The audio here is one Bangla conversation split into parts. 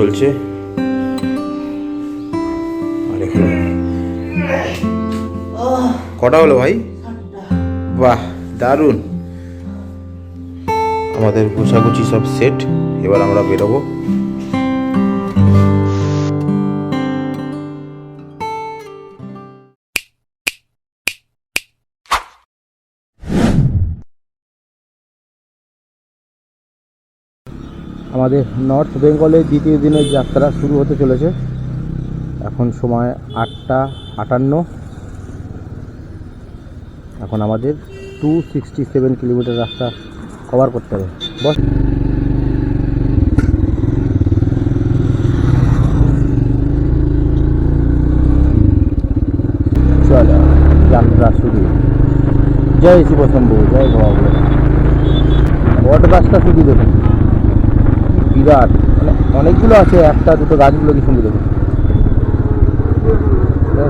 চলছে। কটা হলো ভাই? বাহ দারুণ। আমাদের গোছাগুছি সব সেট এবার আমরা বেরোবো। আমাদের নর্থ বেঙ্গলের দ্বিতীয় দিনের যাত্রা শুরু হতে চলেছে। এখন সময় আটটা আটান্ন। এখন আমাদের টু সিক্সটি সেভেন কিলোমিটার রাস্তা কভার করতে হবে। বস। যাত্রা শুরু। জয় শিব শম্ভু জয় বাবা বট গাছটা শুধু দেখুন। বিরাট। মানে অনেকগুলো আছে একটা দুটো গাছগুলো কি সুন্দর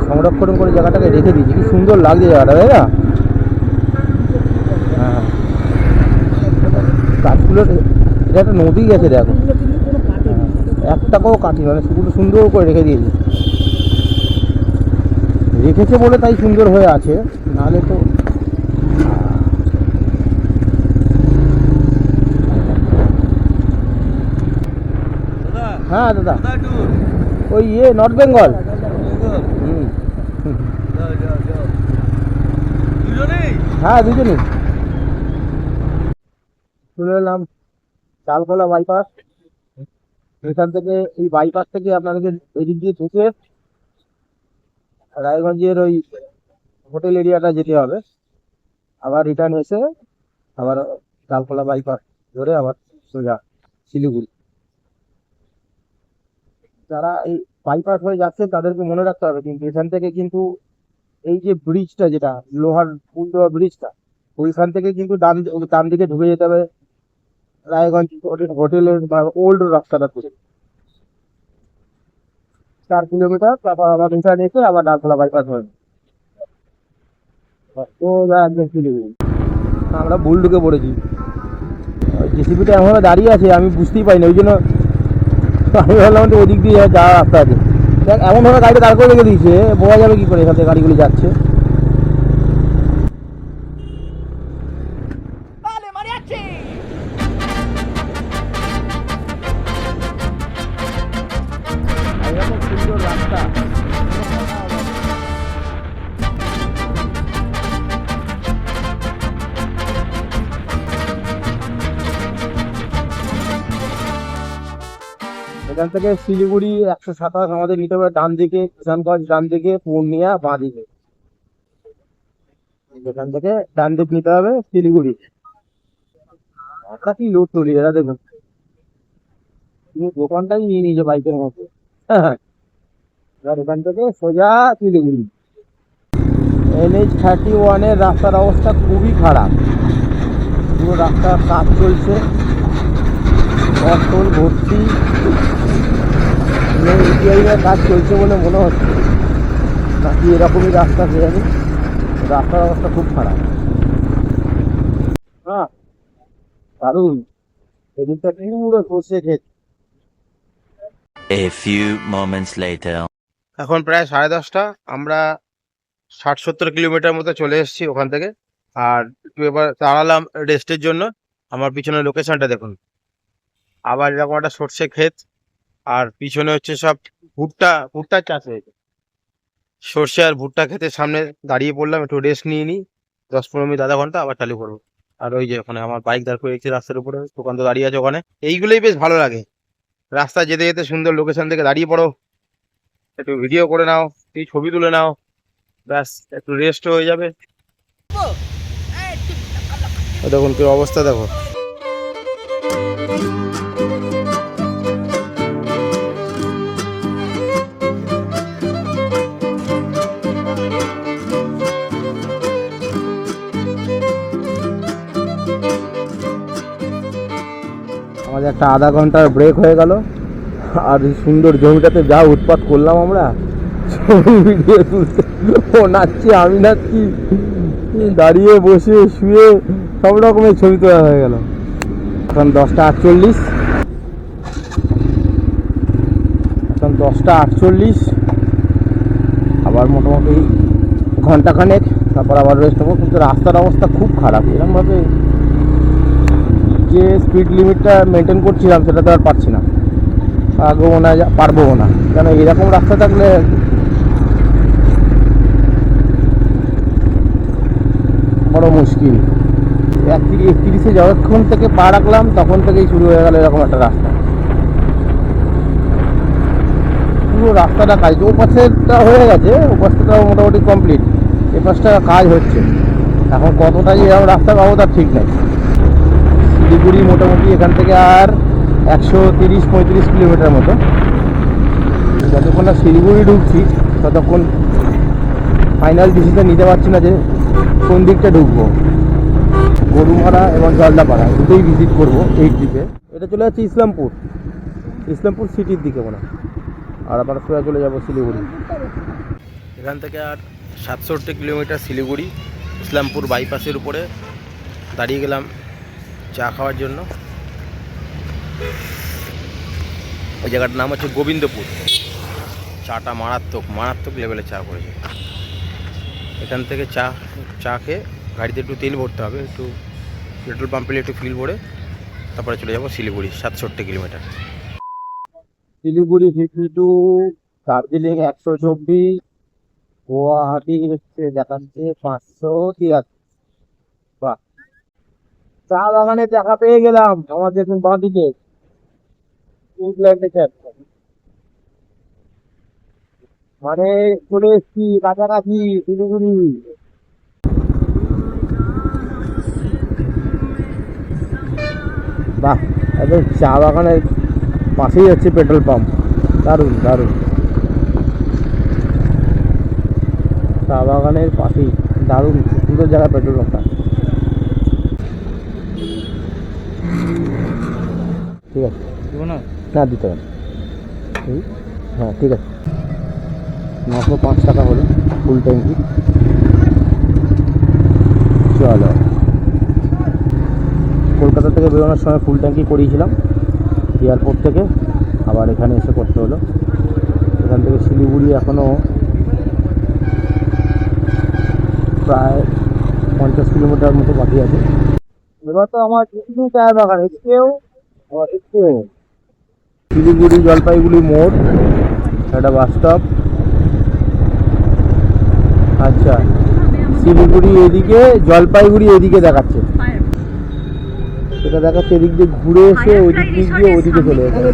সংরক্ষণ করে জায়গাটাকে রেখে দিয়েছি। কি সুন্দর লাগছে জায়গাটা তাই না? হ্যাঁ গাছগুলো এটা একটা নদী গেছে দেখো। হ্যাঁ, একটাকেও কাটি মানে শুধু সুন্দর করে রেখে দিয়েছি। রেখেছে বলে তাই সুন্দর হয়ে আছে। নাহলে তো হ্যাঁ দাদা। ওই ইয়ে নর্থ বেঙ্গল হ্যাঁ দুজনেই। শুনে এলাম চালকোলা বাইপাস এখান থেকে এই বাইপাস থেকে আপনাদেরকে এদিক দিয়ে ঢুকে রায়গঞ্জের ওই হোটেল এরিয়াটা যেতে হবে। আবার রিটার্ন এসে আবার চালকোলা বাইপাস ধরে আবার সোজা শিলিগুড়ি। যারা এই বাইপাস হয়ে যাচ্ছে তাদেরকে মনে রাখতে হবে কিন্তু এখান থেকে কিন্তু এই যে ব্রিজটা যেটা লোহার পুল দেওয়া ব্রিজটা ওইখান থেকে কিন্তু ডান ডান দিকে ঢুকে যেতে হবে রায়গঞ্জ হোটেল- হোটেলের ওল্ড রাস্তাটা করে চার কিলোমিটার, তারপর আবার রিটার্ন এসে আবার ডালতলা বাইপাস হয়ে শিলিগুড়ি আমরা ভুল ঢুকে পড়েছি। জেসিপিটা এমনভাবে দাঁড়িয়ে আছে, আমি বুঝতেই পারিনি, ওই জন্য আমি ভাবলাম ওদিক দিয়ে যাওয়ার রাস্তা আছে। এমনভাবে গাড়িটা দাঁড় করে রেখে দিয়েছে, বোঝা যাবে কি করে এখান থেকে গাড়িগুলি যাচ্ছে। এখান থেকে শিলিগুড়ি একশো সাতাশ আমাদের নিতে হবে, ডান দিকে কিষানগঞ্জ, ডান দিকে পূর্ণিয়া, বাঁ দিকে। এখান থেকে ডান দিক নিতে হবে শিলিগুড়ি। কি লোড তুলি এরা দেখুন। তুমি দোকানটাই নিয়ে নিয়েছো বাইকের মতো হ্যাঁ এবার এখান থেকে সোজা শিলিগুড়ি। এনএইচ থার্টি ওয়ানের রাস্তার অবস্থা খুবই খারাপ। পুরো রাস্তার কাজ চলছে। অটল ভর্তি। কাজ চলছে বলে মনে হচ্ছে। নাকি এরকমই রাস্তা সে জানি? রাস্তার অবস্থা খুব খারাপ। হ্যাঁ দারুণ। এদিকটা পুরো সর্ষে ক্ষেত A few moments later. এখন প্রায় সাড়ে দশটা। আমরা ষাট সত্তর কিলোমিটার মতো চলে এসেছি ওখান থেকে। আর একটু এবার দাঁড়ালাম রেস্টের জন্য। আমার পিছনে লোকেশনটা দেখুন। আবার এরকম একটা সর্ষে ক্ষেত। আর পিছনে হচ্ছে সব ভুট্টা ভুট্টার চাষ হয়েছে। সর্ষে আর ভুট্টা খেতে সামনে দাঁড়িয়ে পড়লাম, একটু রেস্ট নিয়ে নিই। দশ পনেরো মিনিট, আধা ঘণ্টা, আবার চালু করব। আর ওই যে ওখানে আমার বাইক দাঁড় করে রাস্তার উপরে, দোকান তো দাঁড়িয়ে আছে ওখানে। এইগুলোই বেশ ভালো লাগে। রাস্তা যেতে যেতে সুন্দর লোকেশন থেকে দাঁড়িয়ে পড়ো। একটু ভিডিও করে নাও তুই ছবি তুলে নাও। ব্যাস, একটু রেস্ট হয়ে যাবে। দেখুন কি অবস্থা দেখো একটা আধা ঘণ্টার ব্রেক হয়ে গেল। আর সুন্দর জমিটাতে যা উৎপাত করলাম আমরা ভিডিও তুলতে। ও নাচছে, আমি নাচছি। দাঁড়িয়ে বসে, শুয়ে সব রকমের ছবি তোলা হয়ে গেল। এখন দশটা আটচল্লিশ। এখন দশটা আটচল্লিশ। আবার মোটামুটি ঘন্টাখানেক, তারপর আবার রেস্ট হব কিন্তু রাস্তার অবস্থা খুব খারাপ। এরকমভাবে যে স্পিড লিমিটটা মেনটেন করছিলাম, সেটা তো আর পারছি না। আগেও না পারব না। কেন, এরকম রাস্তা থাকলে বড় মুশকিল। একত্রিশ যতক্ষণ থেকে পা রাখলাম, তখন থেকেই শুরু হয়ে গেল এরকম একটা রাস্তা। পুরো রাস্তাটা কাজ ও পাশেটা হয়ে গেছে ও পাশটা মোটামুটি কমপ্লিট এ পাশটা কাজ হচ্ছে। এখন কতটা যে এরকম রাস্তা পাবো, তার ঠিক নেই। শিলিগুড়ি মোটামুটি এখান থেকে আর একশো তিরিশ পঁয়ত্রিশ কিলোমিটার মতো। যতক্ষণ না শিলিগুড়ি ঢুকছি, ততক্ষণ ফাইনাল ডিসিশন নিতে পারছি না যে কোন দিকটা ঢুকবো। গরুমারা এবং জলদাপাড়া, দুটোই ভিজিট করব এই ট্রিপে এটা চলে যাচ্ছে ইসলামপুর। ইসলামপুর সিটির দিকে মনে। আর আবার সোজা চলে যাব শিলিগুড়ি। এখান থেকে আর সাতষট্টি কিলোমিটার শিলিগুড়ি, ইসলামপুর বাইপাসের উপরে। দাঁড়িয়ে গেলাম চা খাওয়ার জন্য। ওই জায়গাটার নাম হচ্ছে গোবিন্দপুর। চাটা মারাত্মক মারাত্মক লেভেলে চা করেছে। এখান থেকে চা চা খেয়ে গাড়িতে একটু তেল ভরতে হবে, একটু পেট্রোল পাম্পে একটু ফিল ভরে তারপরে চলে যাব শিলিগুড়ি, সাতষট্টি kilometre Siliguri fifty two Darjeeling একশো চব্বিশ, গুয়াহাটি হচ্ছে দেখাচ্ছে পাঁচশো তিয়াত্তর। চা বাগানে দেখা পেয়ে গেলাম আমার দেখুন বাঁ দিকে মানে চলে এসছি, কাছাকাছি, শিলিগুড়ি। বাহ চা বাগানের পাশেই হচ্ছে পেট্রোল পাম্প। দারুণ দারুণ। চা বাগানের পাশেই, দারুণ, সুন্দর জায়গা পেট্রোল পাম্পটা। ঠিক আছে। না? দিতে হবে হ্যাঁ ঠিক আছে। নশো পাঁচ টাকা হলো ফুল ট্যাঙ্কি। চলো। কলকাতা থেকে বেরোনোর সময় ফুল ট্যাঙ্কি করিয়েছিলাম। এয়ারপোর্ট থেকে আবার এখানে এসে করতে হলো। এখান থেকে শিলিগুড়ি এখনও প্রায় পঞ্চাশ কিলোমিটার মতো বাকি আছে। এবার তো আমার চায়ের বাগান এসকেও শিলিগুড়ি জলপাইগুড়ি মোড় একটা বাস স্টপ আচ্ছা শিলিগুড়ি এদিকে জলপাইগুড়ি এদিকে দেখাচ্ছে। সেটা দেখাচ্ছে এদিক দিয়ে ঘুরে এসে ওই দিক দিয়ে ওদিকে চলে যেতে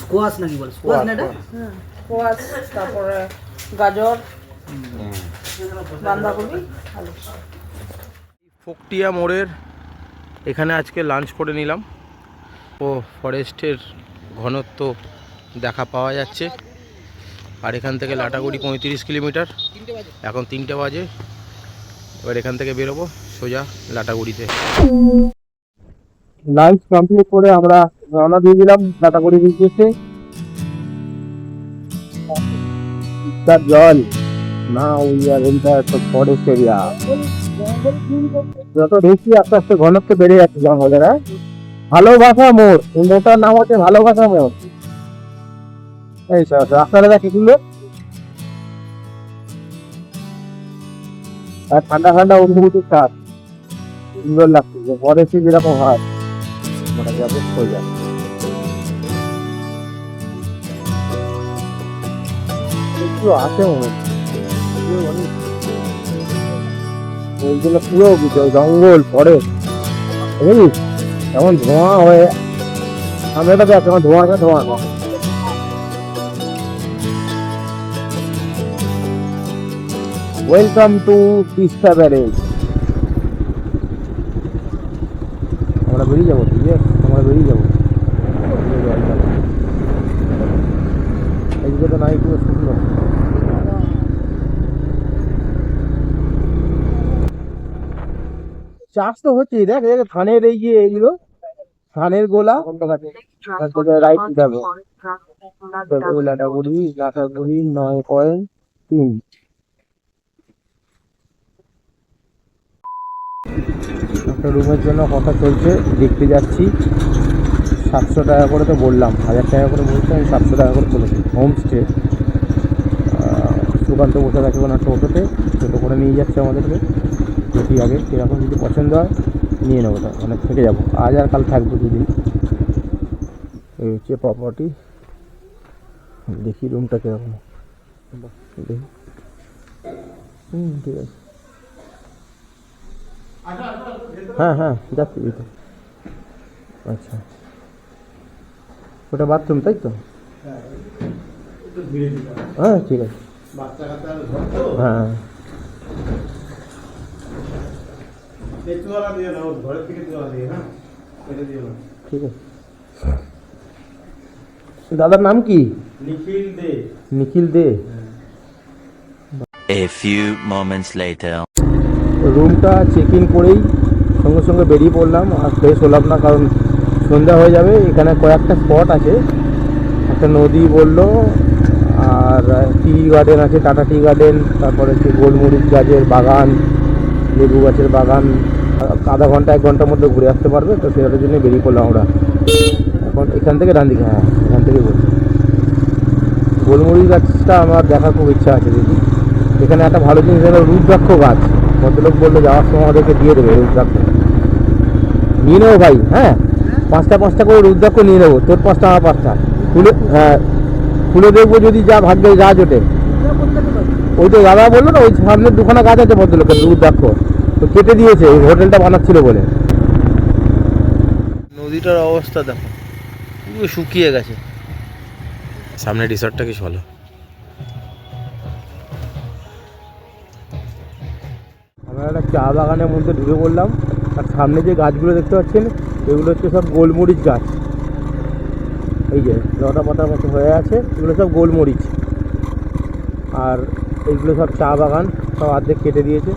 স্কোয়াশ নাকি বল? স্কোয়াশ না এটা কোয়াশ তারপরে গাজর বাঁধাকপি আলু। ফোকটিয়া মোড়ের এখানে আজকে লাঞ্চ করে নিলাম। ও ফরেস্টের ঘনত্ব দেখা পাওয়া যাচ্ছে। আর এখান থেকে লাটাগুড়ি পঁয়ত্রিশ কিলোমিটার। এখন তিনটে বাজে। এবার এখান থেকে বেরোবো সোজা লাটাগুড়িতে। লাঞ্চ কমপ্লিট করে আমরা রওনা দিয়ে দিলাম টাটাগুড়ি উদ্দেশ্যে তার জল না we are enter the forest area যত ঢুকছি আস্তে আস্তে ঘনত্ব বেড়ে যাচ্ছে জঙ্গলের হ্যাঁ ভালোবাসা মোড় এই মোড়টার নাম হচ্ছে ভালোবাসা মোড় এই রাস্তাটা দেখে কিন্তু আর ঠান্ডা ঠান্ডা অনুভূতির কাজ সুন্দর লাগছে ফরেস্টে যেরকম হয় মানে যাবে সোজা মনে পুরো জঙ্গল ফরেস্ট এমন ধোঁয়া হয়ে সামনে তো দেখ কেমন ধোঁয়া আছে ধোঁয়া ওয়েলকাম টু তিস্তা ব্যারেজ আমরা বেরিয়ে যাব ঠিক আছে আমরা বেরিয়ে যাব তো নাই পুরো চাষ তো হচ্ছে দেখ ধানের এই যে এগুলো, ধানের গোলা রাইট যাবে নয় তিন একটা রুমের জন্য কথা চলছে, দেখতে যাচ্ছি। সাতশো টাকা করে তো বললাম, হাজার টাকা করে বলছি আমি সাতশো টাকা করে বলেছি হোমস্টে সুকান্ত বসে গেছে কোনো টোটোতে, টোটো করে নিয়ে যাচ্ছে আমাদেরকে। দেখি আগে কীরকম যদি পছন্দ হয় নিয়ে নেব তা মানে থেকে যাব। আজ আর কাল থাকব দুদিন। এই হচ্ছে প্রপার্টি দেখি রুমটা কীরকম। দেখি। হুম ঠিক আছে। হ্যাঁ হ্যাঁ যাচ্ছি তো। আচ্ছা। ওটা বাথরুম তাই তো? হ্যাঁ ঠিক আছে। হ্যাঁ। ঠিক আছে দাদার নাম কি Nikhil Dey Nikhil Dey A few moments later. রুমটা চেক ইন করেই সঙ্গে সঙ্গে বেরিয়ে পড়লাম। আর ফ্রেশ হলাম না কারণ সন্ধ্যা হয়ে যাবে। এখানে কয়েকটা স্পট আছে। একটা নদী বলল আর টি গার্ডেন আছে টাটা টি গার্ডেন তারপরে হচ্ছে গোলমরিচ গাছের বাগান লেবু গাছের বাগান। আধা ঘণ্টা, এক ঘণ্টার মধ্যে ঘুরে আসতে পারবে, তো সেটার জন্য বেরিয়ে পড়লাম আমরা। এখন এখান থেকে ডান দিকে হ্যাঁ এখান থেকে বলছি গোলমরিচ গাছটা আমার দেখার খুব ইচ্ছা আছে, দেখি। এখানে একটা ভালো জিনিস হলো রুদ্রাক্ষ গাছ। ভদ্রলোক বলল, যাওয়ার সময় আমাদেরকে দিয়ে দেবে রুদ্রাক্ষ। নিয়ে নেব ভাই হ্যাঁ? পাঁচটা পাঁচটা করে রুদ্রাক্ষ নিয়ে নেব, তোর পাঁচটা, আমার পাঁচটা। খুলে হ্যাঁ খুলে দেখব যদি যা ভাগ্যে গাছ ওঠে ওই তো দাদা বলল না, ওই সামনের দুখানা গাছ আছে ভদ্রলোকের, রুদ্রাক্ষ। কেটে দিয়েছে হোটেলটা বানাচ্ছিল বলে। নদীটার অবস্থা দেখো পুরো শুকিয়ে গেছে। সামনে রিসর্টটা কি ভালো আমরা একটা চা বাগানের মধ্যে ঢুকে পড়লাম আর সামনে যে গাছগুলো দেখতে পাচ্ছেন এগুলো হচ্ছে সব গোলমরিচ গাছ। এই যে লটা পাতার মতো হয়ে আছে এগুলো সব গোলমরিচ। আর এগুলো সব চা বাগান সব অর্ধেক কেটে দিয়েছে।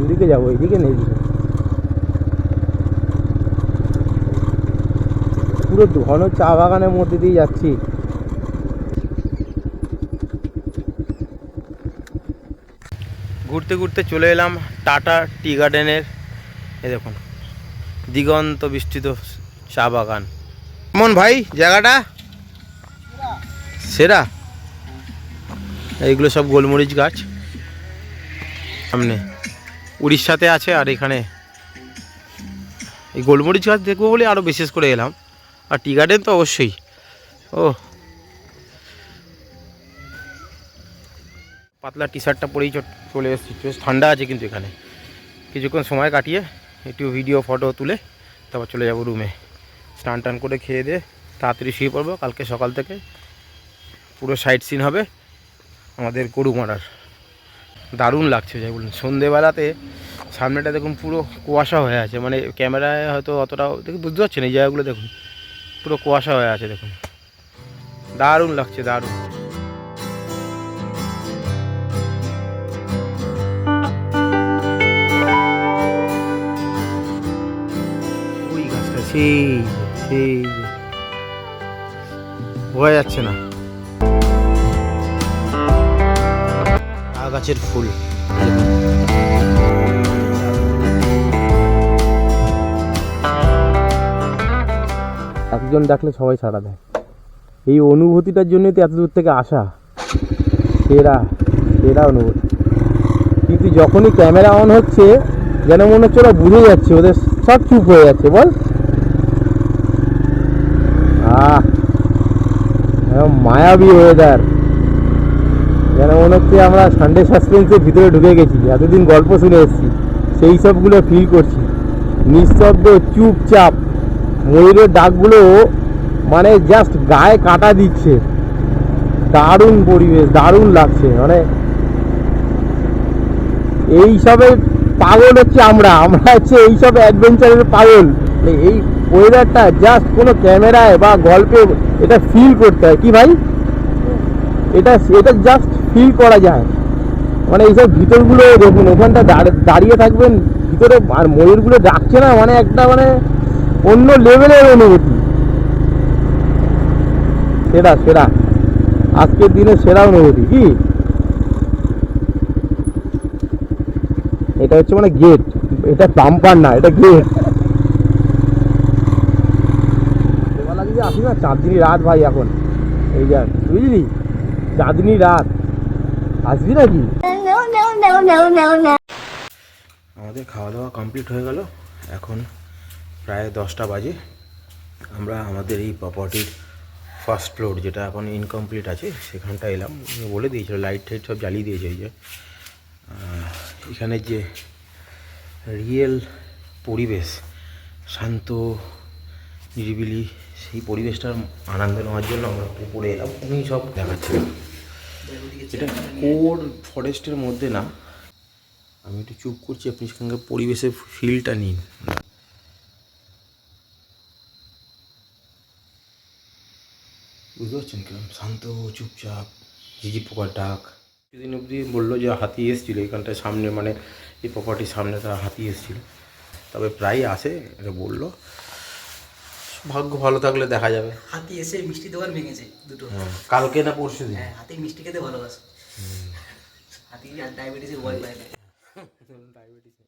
কোন দিকে যাব এইদিকে নেই পুরো ঘন চা বাগানের মধ্যে দিয়ে যাচ্ছি। ঘুরতে ঘুরতে চলে এলাম টাটা টি গার্ডেনের। এ দেখুন, দিগন্ত বিস্তৃত চা বাগান। কেমন ভাই, জায়গাটা? সেরা। এইগুলো সব গোলমরিচ গাছ। সামনে। উড়িষ্যাতে আছে আর এখানে এই গোলমরিচ গাছ দেখব বলে আরও বিশেষ করে এলাম। আর টি গার্ডেন তো অবশ্যই। ও। পাতলা টি শার্টটা পরেই চলে এসেছি। বেশ ঠান্ডা আছে কিন্তু এখানে। কিছুক্ষণ সময় কাটিয়ে একটু ভিডিও ফটো তুলে তারপর চলে যাব রুমে স্নান টান করে খেয়ে দিয়ে তাড়াতাড়ি শুয়ে পড়ব। কালকে সকাল থেকে পুরো সাইট সিন হবে আমাদের গরু মারার। দারুণ লাগছে, যাই বলুন। সন্ধেবেলাতে সামনেটা দেখুন পুরো কুয়াশা হয়ে আছে মানে ক্যামেরায় হয়তো অতটাও দেখুন বুঝতে পারছেন এই জায়গাগুলো দেখুন, পুরো কুয়াশা হয়ে আছে দেখুন। দারুণ লাগছে, দারুণ। সেই সেই। বোঝা যাচ্ছে না। গাছের ফুল। একজন ডাকলে সবাই সাড়া দেয়। এই অনুভূতিটার জন্যই তো এত দূর থেকে আসা। সেরা সেরা অনুভূতি। কিন্তু যখনই ক্যামেরা অন হচ্ছে, যেন মনে হচ্ছে ওরা বুঝে যাচ্ছে, ওদের সব চুপ হয়ে যাচ্ছে, বল। মায়াবী ওয়েদার যেন মনে হচ্ছে আমরা সানডে সাসপেন্সের ভিতরে ঢুকে গেছি, এতদিন গল্প শুনে এসেছি, সেই সবগুলো ফিল করছি। নিঃশব্দ, চুপচাপ, ময়ূরের ডাকগুলো মানে জাস্ট গায়ে কাটা দিচ্ছে। দারুণ পরিবেশ, দারুণ লাগছে মানে এইসবের পাগল হচ্ছে আমরা আমরা হচ্ছে এইসব অ্যাডভেঞ্চারের পাগল। এই ওয়েদারটা জাস্ট কোনো ক্যামেরায় বা গল্পে এটা ফিল করতে হয়। কি ভাই? এটা এটা জাস্ট ফিল করা যায়। মানে এইসব ভিতরগুলো দেখুন, ওখানটা দাঁড়িয়ে থাকবেন, ভিতরে আর ময়ূরগুলো ডাকছে না মানে একটা মানে অন্য লেভেলের অনুভূতি। সেরা সেরা। আজকের দিনে সেরা অনুভূতি, কি? এটা হচ্ছে মানে গেট এটা পাম্পার না, এটা গেট আসি না চাঁদনি রাত ভাই এখন। এই যান বুঝলি? চাঁদনি রাত। আসবি নাকি? আমাদের খাওয়া দাওয়া কমপ্লিট হয়ে গেল। এখন প্রায় দশটা বাজে। আমরা আমাদের এই প্রপার্টির ফার্স্ট ফ্লোর যেটা এখন ইনকমপ্লিট আছে সেখানটা এলাম। বলে দিয়েছিল লাইট টাইট সব জ্বালিয়ে দিয়েছে এই যে। এখানে যে রিয়েল পরিবেশ শান্ত নিরিবিলি সেই পরিবেশটার আনন্দ নেওয়ার জন্য আমরা উপরে এলাম। উনি সব দেখাচ্ছিলেন এটা কোর ফরেস্টের মধ্যে না আমি একটু চুপ করছি আপনি সেখানকার পরিবেশের ফিলটা নিন। বুঝতে পারছেন কিরম শান্ত চুপচাপ ঝিঝি পোকার ডাক। সেদিন অবধি বলল যে হাতি এসেছিল এখানটায় সামনে মানে এই প্রপার্টির সামনে তার হাতি এসেছিল। তবে প্রায় আসে এটা বলল। ভাগ্য ভালো থাকলে দেখা যাবে। হাতি এসে মিষ্টি দোকান ভেঙেছে দুটো। হ্যাঁ, কালকে না পরশু দিন? হ্যাঁ হাতি মিষ্টি খেতে ভালোবাসে। হাতি আর ডায়াবেটিসের ভয় পায় না।